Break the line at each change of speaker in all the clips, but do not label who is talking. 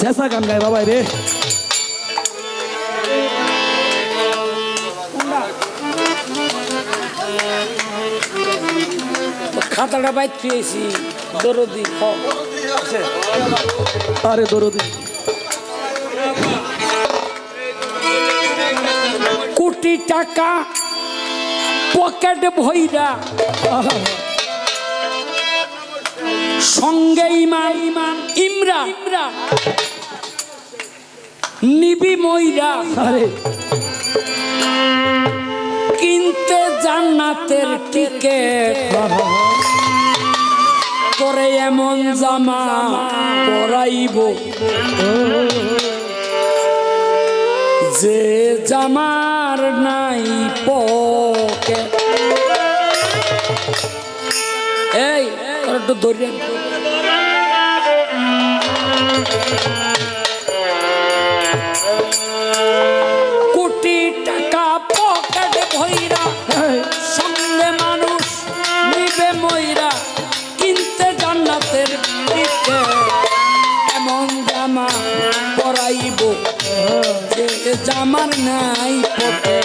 শেষা গান গায় বাবাই রে।
খাতাটা বাইর পেয়েছি দরদি
আরে দরদি।
কোটি টাকা পকেট ভইরা। সঙ্গে ইমান ইমান ইমরা। ইমরা নিবি
আরে।
কিনতে জান্নাতের টিকেট। করে এমন জামা পরাইব। যে জামার নাই পকে এই একটু ধরে। কোটি টাকা পকেট ভইরা সঙ্গে মানুষ নিবে ময়রা কিনতে জান্নাতের এমন জামা পরাইব যে জামার নাই পকে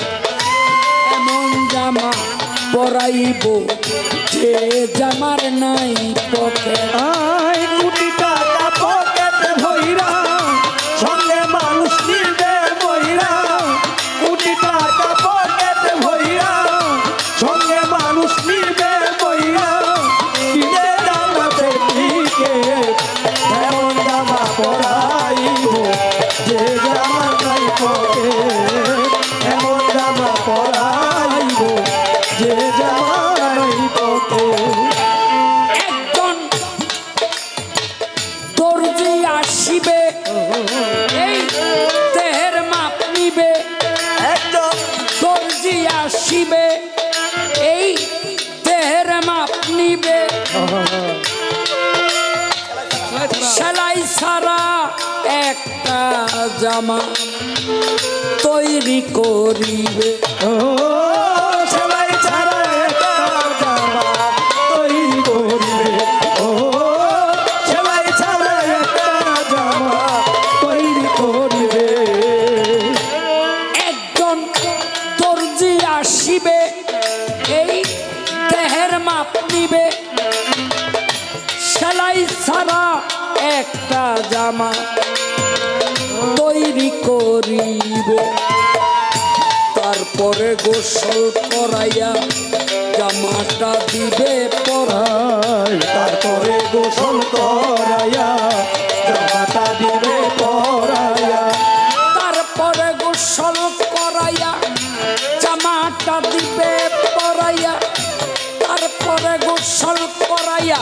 এমন জামা পরাইব যে জামার নাই পকে
আই পকে এমন জামা পরাইব যে জামা নাই
একজন দর্জি আসিবে এই দেহের মাপ নিবে
একদম।
দর্জি আসিবে এই দেহের মাপ নিবে। সেলাই ছাড়া একটা জামা তৈরি করিবে।
সেলাই ছাড়া জামা তৈরি ও, সেলাই ছাড়া একটা জামা তৈরি করিবে।
একজন এই সেলাই ছাড়া একটা জামা তৈরি করিবে। তারপরে গোসল করাইয়া জামাটা দিবে
আয় তারপরে গোসল করাইয়া জামাটা দিবে পরাইয়া।
তারপরে গোসল করাইয়া জামাটা দিবে পরাইয়া। তারপরে গোসল করাইয়া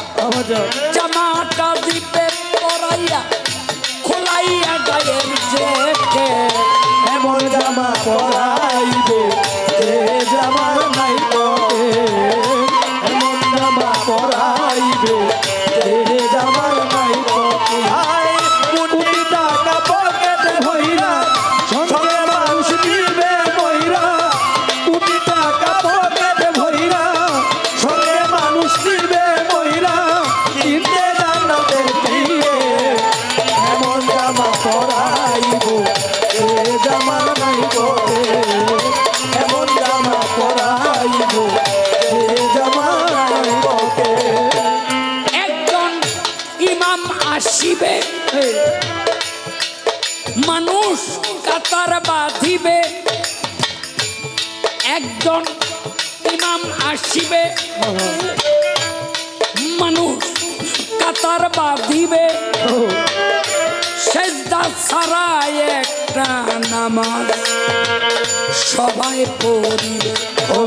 আসিবে মানুষ কাতার বাঁধিবে। একজন ইমাম আসিবে। মানুষ কাতার বাঁধিবে। সেজদা ছাড়া একটা নামাজ সবাই পড়িবে।
ও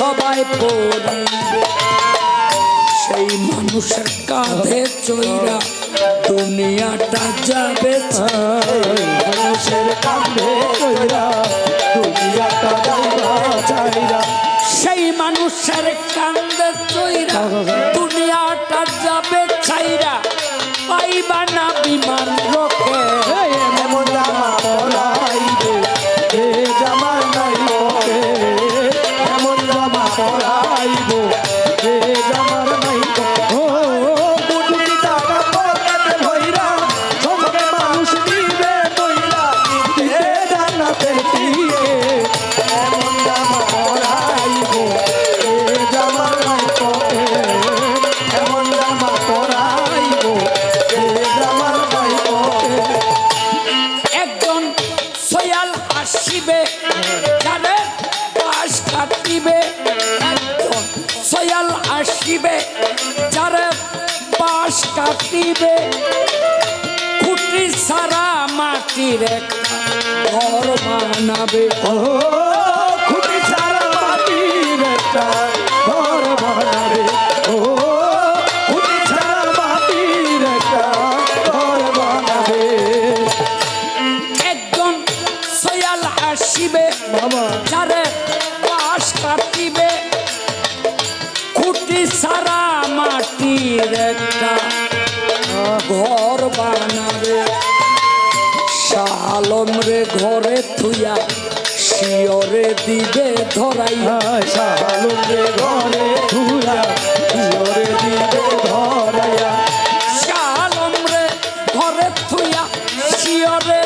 সবাই
পড়ি। সেই মানুষের কাঁধে চৈরা দুনিয়াটা যাবে
মানুষের কাঁধে চৈরা দুনিয়াটা চাইরা সেই
মানুষের কাঁধে চৈরা দুনিয়াটা যাবে চাইরা পাইবা না বিমা আসিবে যারে পাশ কাটিবে একজন সয়াল আসিবে যারে পাশ কাটিবে। খুঁটি সারা মাটির ঘর বানাবে।
ও
সয়াল আসিবে যারে পাশ কাটিবে। খুঁটি সারা মাটির একটা ঘর বানাবে। শালম রে ঘরে থুইয়া শিয়রে দিবে ধরাইয়া
শালুকে ঘরে ধুরা ঘরে দিবে ধরাইয়া।
শালম রে ঘরে থুইয়া শিয়রে